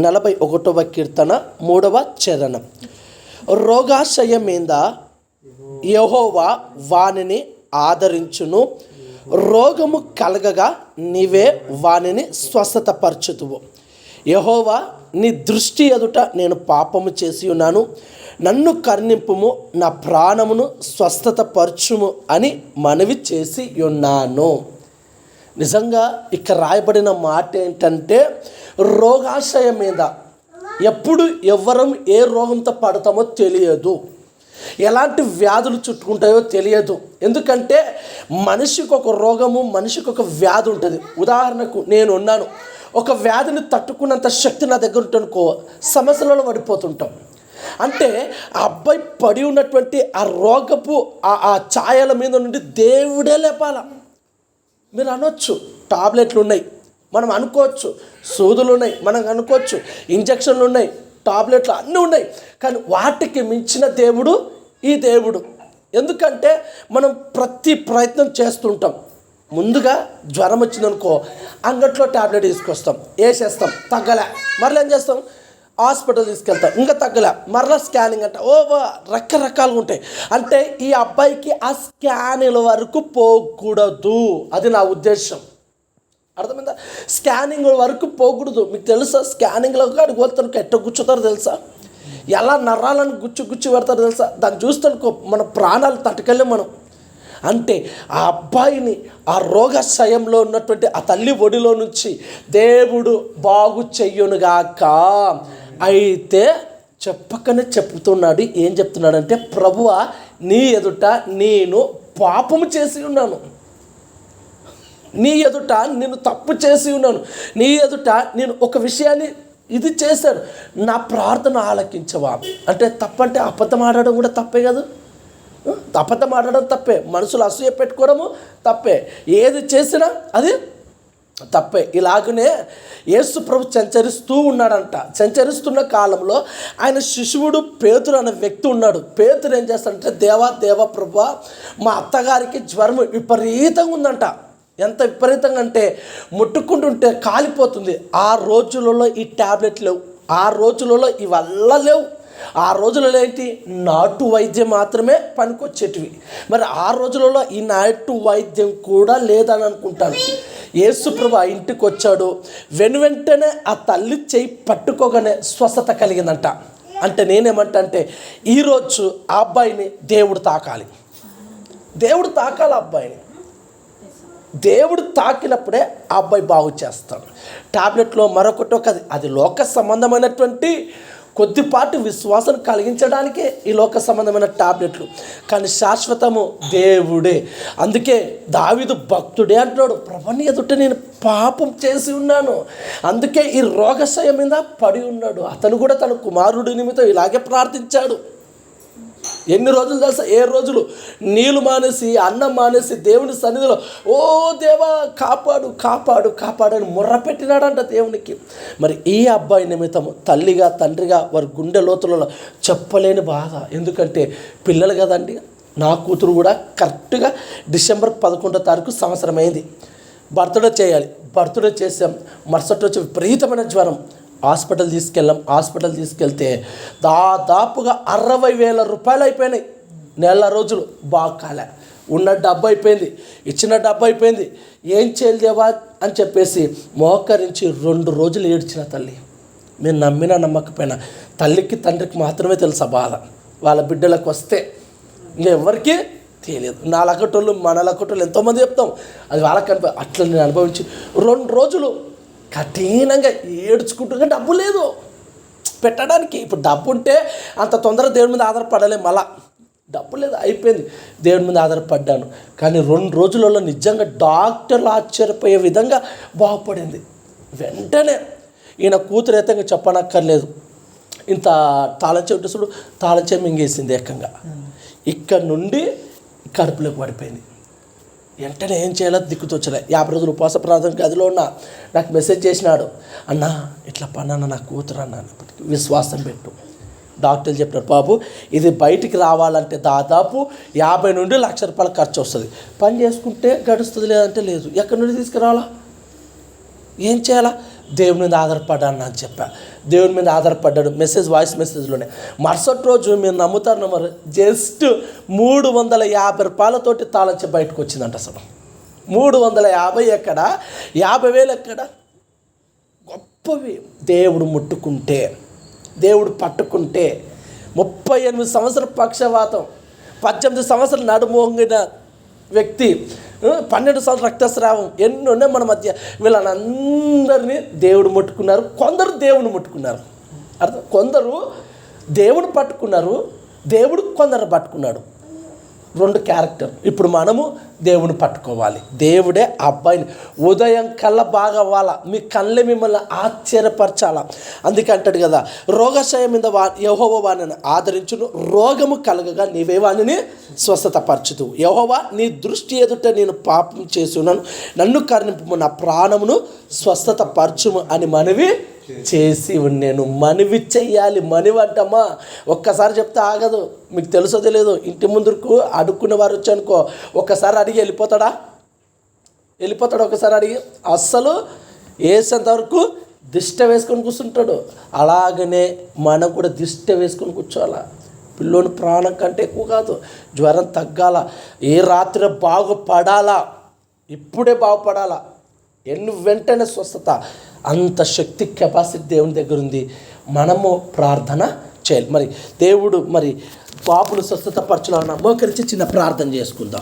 నలభై ఒకటవ కీర్తన మూడవ చరణం. రోగాశయం మీద యహోవా వానిని ఆదరించును. రోగము కలగగా నీవే వానిని స్వస్థతపరచుతువు యహోవా నీ దృష్టి ఎదుట నేను పాపము చేసి ఉన్నాను. నన్ను కర్ణింపుము నా ప్రాణమును స్వస్థత పరచుము అని మనవి చేసి ఉన్నాను. నిజంగా ఇక్కడ రాయబడిన మాట ఏంటంటే రోగాశయం మీద. ఎప్పుడు ఎవ్వరం ఏ రోగంతో పడతామో తెలియదు. ఎలాంటి వ్యాధులు చుట్టుకుంటాయో తెలియదు. ఎందుకంటే మనిషికి ఒక రోగము మనిషికి ఒక వ్యాధి ఉంటుంది. ఉదాహరణకు నేను ఉన్నాను. ఒక వ్యాధిని తట్టుకున్నంత శక్తి నా దగ్గర ఉంటనుకో సమస్యలలో పడిపోతుంటాం. అంటే ఆ అబ్బాయి పడి ఉన్నటువంటి ఆ రోగపు ఆ ఆ ఛాయల మీద నుండి దేవుడే లేపాల. మీరు అనొచ్చు టాబ్లెట్లు ఉన్నాయి. మనం అనుకోవచ్చు సూదులు ఉన్నాయి. మనం అనుకోవచ్చు ఇంజక్షన్లు ఉన్నాయి టాబ్లెట్లు అన్నీ ఉన్నాయి. కానీ వాటికి మించిన దేవుడు ఈ దేవుడు. ఎందుకంటే మనం ప్రతి ప్రయత్నం చేస్తుంటాం. ముందుగా జ్వరం వచ్చిందనుకో అంగట్లో టాబ్లెట్ తీసుకొస్తాం వేసేస్తాం తగ్గలే. మరలా ఏం చేస్తాం? హాస్పిటల్ తీసుకెళ్తాం. ఇంకా తగ్గలే. మరలా స్కానింగ్ అంట. ఓ రకరకాలుగా ఉంటాయి. అంటే ఈ అబ్బాయికి ఆ స్కానింగ్ వరకు పోకూడదు. అది నా ఉద్దేశం. అర్థమైందా? స్కానింగ్ వరకు పోకూడదు. మీకు తెలుసా? స్కానింగ్లో కాడికి పోతాను ఎట్ట గుచ్చుతారో తెలుసా? ఎలా నరాలను గుచ్చి గుచ్చి పెడతారో తెలుసా? దాన్ని చూస్తానుకో మన ప్రాణాలు తట్టుకెళ్ళే మనం. అంటే ఆ అబ్బాయిని ఆ రోగశయంలో ఉన్నటువంటి ఆ తల్లి ఒడిలో నుంచి దేవుడు బాగు చెయ్యునుగాక అయితే చెప్పకనే చెప్తున్నాడు. ఏం చెప్తున్నాడంటే ప్రభువ నీ ఎదుట నేను పాపము చేసి ఉన్నాను. నీ ఎదుట నేను తప్పు చేసి ఉన్నాను. నీ ఎదుట నేను ఒక విషయాన్ని ఇది చేశాను. నా ప్రార్థన ఆలకించవా? అంటే తప్పంటే అబద్ధం ఆడడం కూడా తప్పే కదా. అబద్ధం ఆడడం తప్పే. మనుషులు అసూయ పెట్టుకోవడము తప్పే. ఏది చేసినా అది తప్పే. ఇలాగనే యేసు ప్రభు సంచరిస్తూ ఉన్నాడంట. సంచరిస్తున్న కాలంలో ఆయన శిశువుడు పేతురు అనే వ్యక్తి ఉన్నాడు. పేతురు ఏం చేస్తాడంటే దేవా దేవ ప్రభు మా అత్తగారికి జ్వరం విపరీతంగా ఉందంట. ఎంత విపరీతంగా అంటే ముట్టుకుంటుంటే కాలిపోతుంది. ఆ రోజులలో ఈ ట్యాబ్లెట్ లేవు. ఆ రోజులలో ఇవల్ల లేవు. ఆ రోజులలో ఏంటి? నాటు వైద్యం మాత్రమే పనికొచ్చేటివి. మరి ఆ రోజులలో ఈ నాటు వైద్యం కూడా లేదని అనుకుంటాను యేసుప్రభు ఆ ఇంటికి వచ్చాడు. వెను వెంటనే ఆ తల్లి చేయి పట్టుకోగానే స్వస్థత కలిగిందంట. అంటే నేనేమంటా అంటే ఈరోజు ఆ అబ్బాయిని దేవుడు తాకాలి. దేవుడు తాకాలి అబ్బాయిని. దేవుడు తాకినప్పుడే ఆ అబ్బాయి బాగు చేస్తాడు. టాబ్లెట్లో మరొకటి ఒక అది లోక సంబంధమైనటువంటి కొద్దిపాటి విశ్వాసం కలిగించడానికే ఈ లోక సంబంధమైన టాబ్లెట్లు. కానీ శాశ్వతము దేవుడే. అందుకే దావిదు భక్తుడే అంటున్నాడు ప్రభని ఎదుట నేను పాపం చేసి ఉన్నాను. అందుకే ఈ రోగశయ మీద పడి ఉన్నాడు. అతను కూడా తన కుమారుడి నిమిత్తం ఇలాగే ప్రార్థించాడు. ఎన్ని రోజులు తెలుసా? ఏ రోజులు. నీళ్ళు మానేసి అన్నం మానేసి దేవుని సన్నిధిలో ఓ దేవా కాపాడు కాపాడు కాపాడు అని ముర్ర పెట్టినాడంట దేవునికి. మరి ఈ అబ్బాయి నిమిత్తం తల్లిగా తండ్రిగా వారి గుండె లోతులలో చెప్పలేని బాధ. ఎందుకంటే పిల్లలు కదండి నా కూతురు కూడా కరెక్ట్గా డిసెంబర్ పదకొండో తారీఖు సంవత్సరం అయింది బర్త్డే చేయాలి. బర్త్డే చేసాం. మరుసటి రోజు విపరీతమైన జ్వరం. హాస్పిటల్ తీసుకెళ్ళాం హాస్పిటల్ తీసుకెళ్తే దాదాపుగా అరవై వేల రూపాయలు అయిపోయినాయి నెల రోజులు. బాగా కాలే. ఉన్న డబ్బు అయిపోయింది ఇచ్చిన డబ్బు అయిపోయింది. ఏం చేయలేవా అని చెప్పేసి మోకరించి రెండు రోజులు ఏడ్చిన తల్లి. నేను నమ్మినా నమ్మకపోయినా తల్లికి తండ్రికి మాత్రమే తెలుసు బాధ. వాళ్ళ బిడ్డలకు వస్తే ఇంకెవరికి తెలియదు. నా లక్కటోళ్ళు మన లక్కటోళ్ళు ఎంతోమంది చెప్తాం. అది వాళ్ళకి అనిపి అట్లా నేను అనుభవించి రెండు రోజులు కఠినంగా ఏడ్చుకుంటుంటే డబ్బు లేదు. పెట్టడానికి ఇప్పుడు డబ్బు ఉంటే అంత తొందరగా దేవుడి మీద ఆధారపడలేం మళ్ళా. డబ్బు లేదు అయిపోయింది. దేవుడి మీద ఆధారపడ్డాను. కానీ రెండు రోజులలో నిజంగా డాక్టర్లు ఆశ్చర్యపోయే విధంగా బాగుపడింది. వెంటనే ఈయన కూతురు అయితే ఇంకా చెప్పనక్కర్లేదు. ఇంత తాళం చెవిటి చూడు తాళం చెవి మింగేసింది ఏకంగా. ఇక్కడ నుండి కడుపులోకి పడిపోయింది. వెంటనే ఏం చేయాలో దిక్కుతోచలే. యాభై రోజులు ఉపవాస ప్రార్థన గదిలో ఉన్న నాకు మెసేజ్ చేసినాడు అన్న ఇట్లా పన్నాన్న నా కూతురు అన్నాను విశ్వాసం పెట్టు. డాక్టర్లు చెప్పారు బాబు ఇది బయటికి రావాలంటే దాదాపు యాభై నుండి లక్ష రూపాయల ఖర్చు వస్తుంది. పని చేసుకుంటే గడుస్తుంది లేదంటే లేదు. ఎక్కడి నుండి తీసుకురావాలా? ఏం చేయాలా? దేవుని మీద ఆధారపడ్డాను నాకు చెప్పా. దేవుని మీద ఆధారపడ్డాడు. మెసేజ్ వాయిస్ మెసేజ్లోనే. మరుసటి రోజు మీరు నమ్ముతారు నమ్మరు. జస్ట్ మూడు వందల యాభై రూపాయలతోటి తాళంచి బయటకు వచ్చిందంట అసలు. మూడు వందల యాభై ఎక్కడ? యాభై వేలు ఎక్కడ? గొప్పవి. దేవుడు ముట్టుకుంటే దేవుడు పట్టుకుంటే ముప్పై ఎనిమిది సంవత్సరాల పక్షవాతం పద్దెనిమిది సంవత్సరాలు నడుమోంగిన వ్యక్తి పన్నెండు సార్లు రక్తస్రావం ఎన్ని ఉన్నాయి మన మధ్య వీళ్ళనందరినీ దేవుడు ముట్టుకున్నారు కొందరు దేవుని ముట్టుకున్నారు. అర్థం? కొందరు దేవుడు పట్టుకున్నారు దేవుడు కొందరు పట్టుకున్నాడు. రెండు క్యారెక్టర్. ఇప్పుడు మనము దేవుని పట్టుకోవాలి. దేవుడే ఆ అబ్బాయిని. ఉదయం కళ్ళ బాగా అవ్వాలా మీ కళ్ళే మిమ్మల్ని ఆశ్చర్యపరచాలా? అందుకే అంటాడు కదా రోగశయం మీద వా యహోవ వాణిని ఆదరించును. రోగము కలగగా నీవే వాణిని స్వస్థత పరచుతూ యహోవా నీ దృష్టి ఎదుట నేను పాపం చేస్తున్నాను నన్ను కరుణింపు నా ప్రాణమును స్వస్థత పరచుము అని మనవి చేసి నేను మనవి చెయ్యాలి మనవి అంటమ్మా. ఒక్కసారి చెప్తే ఆగదు. మీకు తెలుసో తెలియదు ఇంటి ముందుకు అడుక్కునే వారు వచ్చానుకో ఒక్కసారి అడిగి వెళ్ళిపోతాడా? వెళ్ళిపోతాడు? ఒకసారి అడిగి. అస్సలు వేసేంతవరకు దిష్ట వేసుకొని కూర్చుంటాడు. అలాగనే మనం కూడా దిష్ట వేసుకొని కూర్చోవాలా? పిల్లోని ప్రాణం కంటే ఎక్కువ కాదు. జ్వరం తగ్గాల. ఏ రాత్రి బాగుపడాలా? ఇప్పుడే బాగుపడాలా? ఎన్ని వెంటనే స్వస్థత. అంత శక్తి కెపాసిటీ దేవుని దగ్గర ఉంది మనము ప్రార్థన చేయాలి. మరి దేవుడు మరి పాపులు స్వస్థత పరచాలన్న మోకరించి చిన్న ప్రార్థన చేసుకుందాం.